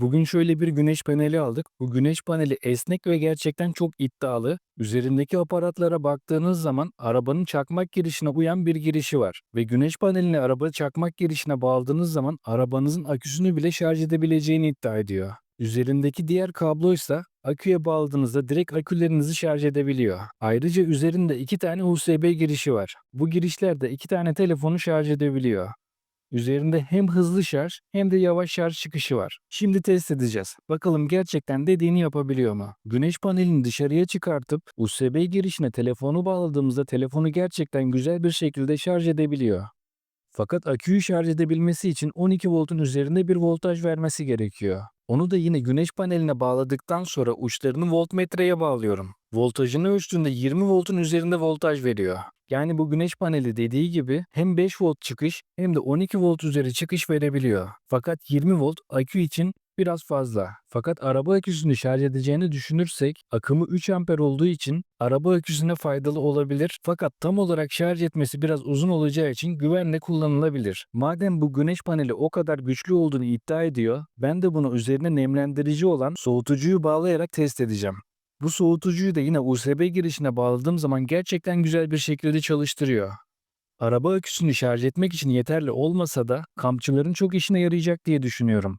Bugün şöyle bir güneş paneli aldık. Bu güneş paneli esnek ve gerçekten çok iddialı. Üzerindeki aparatlara baktığınız zaman arabanın çakmak girişine uyan bir girişi var. Ve güneş panelini araba çakmak girişine bağladığınız zaman arabanızın aküsünü bile şarj edebileceğini iddia ediyor. Üzerindeki diğer kabloysa aküye bağladığınızda direkt akülerinizi şarj edebiliyor. Ayrıca üzerinde iki tane USB girişi var. Bu girişlerde iki tane telefonu şarj edebiliyor. Üzerinde hem hızlı şarj hem de yavaş şarj çıkışı var. Şimdi test edeceğiz. Bakalım gerçekten dediğini yapabiliyor mu? Güneş panelini dışarıya çıkartıp USB girişine telefonu bağladığımızda telefonu gerçekten güzel bir şekilde şarj edebiliyor. Fakat aküyü şarj edebilmesi için 12 voltun üzerinde bir voltaj vermesi gerekiyor. Onu da yine güneş paneline bağladıktan sonra uçlarını voltmetreye bağlıyorum. Voltajını ölçtüğünde 20 voltun üzerinde voltaj veriyor. Yani bu güneş paneli dediği gibi hem 5 volt çıkış hem de 12 volt üzeri çıkış verebiliyor. Fakat 20 volt akü için biraz fazla. Fakat araba aküsünü şarj edeceğini düşünürsek akımı 3 amper olduğu için araba aküsüne faydalı olabilir. Fakat tam olarak şarj etmesi biraz uzun olacağı için güvenle kullanılabilir. Madem bu güneş paneli o kadar güçlü olduğunu iddia ediyor, ben de bunu üzerine nemlendirici olan soğutucuyu bağlayarak test edeceğim. Bu soğutucuyu da yine USB girişine bağladığım zaman gerçekten güzel bir şekilde çalıştırıyor. Araba aküsünü şarj etmek için yeterli olmasa da kampçıların çok işine yarayacak diye düşünüyorum.